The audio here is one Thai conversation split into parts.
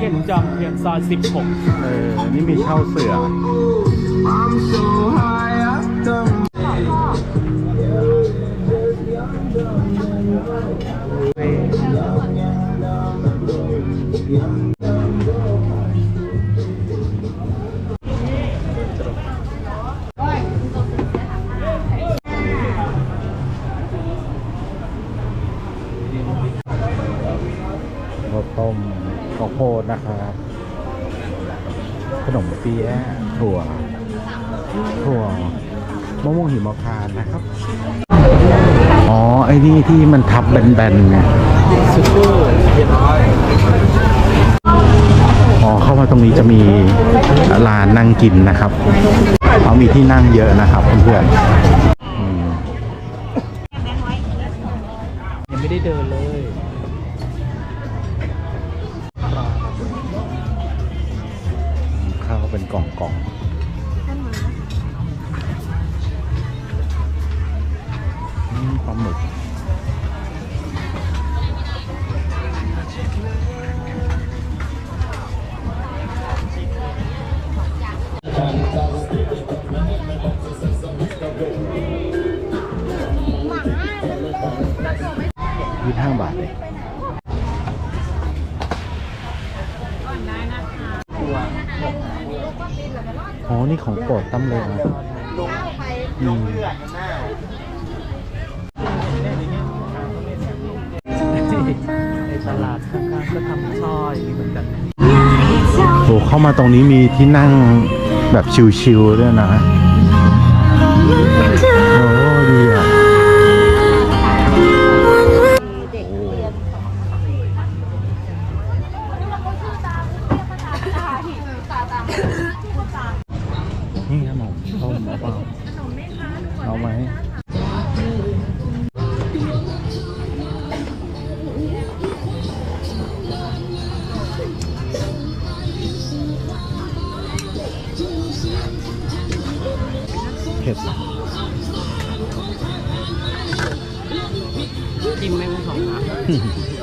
บางเก็ตจอมเทียนซอย16 เออ นี่มีเช่าเสือ ข้าวต้มข้าวโพดนะครับขนมเปี๊ยะถั่ว ถั่วมะม่วงหิมพานต์นะครับ อ๋อ ไอ้นี่ที่มันทับแบนๆไงซุปเปอร์เย็นอ๋อ เข้ามาตรงนี้จะมีร้านนั่งกินนะครับเขามีที่นั่งเยอะนะครับเพื่อนๆ เป็นกล่องๆนี่ปลาหมึกยี่ห้าบาทเอง อ๋อ นี่ของโปรดตั้มเลยนะอืมในตลาดข้างๆก็ทำช่อยมีเหมือนกันโอ้เข้ามาตรงนี้มีที่นั่งแบบชิวๆด้วยนะ นี่ขนมต้มเอเปล่าเอาไหมเผ็ดจิ้มแม่งสองน้ำ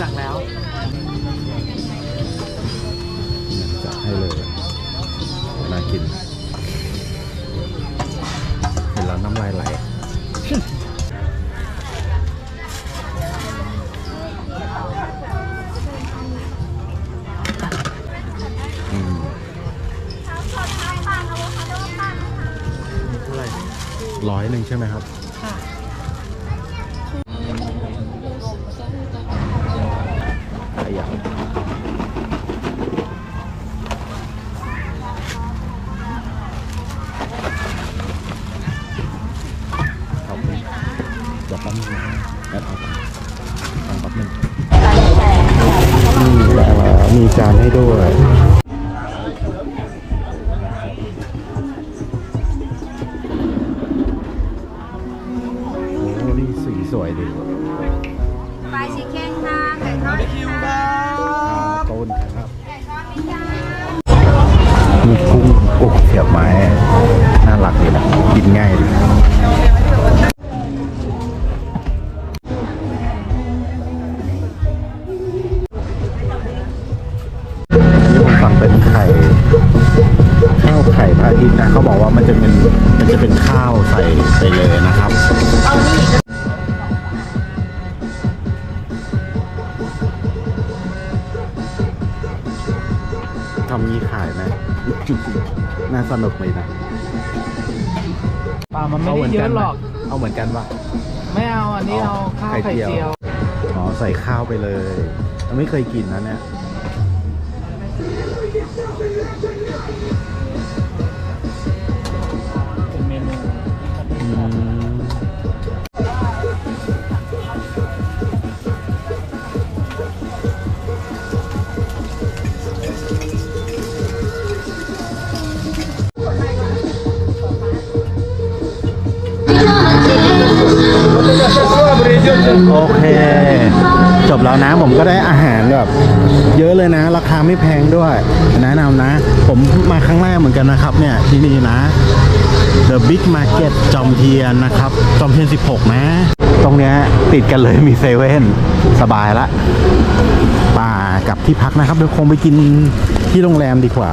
สั่งแล้วจัดให้เลยน่ากิน เห็นแล้วน้ำลายไหลอืมเท่าไหร่ร้อยหนึ่งใช่ไหมครับ ขยับขอบคุณ เดี๋ยวแป๊บนึงนะแอดเอาก่อนฟังแป๊บนึงนี่แล้วมีจานให้ด้วยโอ้นี่สีสวยดีปลาชีเค้งค่ะไก่ทอดค่ะต้นครับมีกุ้งโอกเสียบไม้น่ารักดีนะกินง่ายดี พระอาทิตย์นะเขาบอกว่ามันจะเป็นมันจะเป็นข้าวใส่ไปเลยนะครับทำงี้ขายไหมน่าสนุกเลยนะปลามันไม่ได้เยอะหรอก เอาเหมือนกันปะไม่เอาอันนี้เอาข้าวไข่เจียว อ๋อใส่ข้าวไปเลยเราไม่เคยกินนะเนี่ย โอเค จบแล้วนะผมก็ได้อาหารแบบเยอะเลยนะ ราคาไม่แพงด้วยแนะนำนะ ผมมาครั้งแรกเหมือนกันนะครับ เนี่ยที่นี่นะ The Big Market จอมเทียนนะครับ จอมเทียน 16 นะ ตรงเนี้ยติดกันเลยมีเซเว่นสบายละป่ากับที่พักนะครับเดี๋ยวคงไปกินที่โรงแรมดีกว่า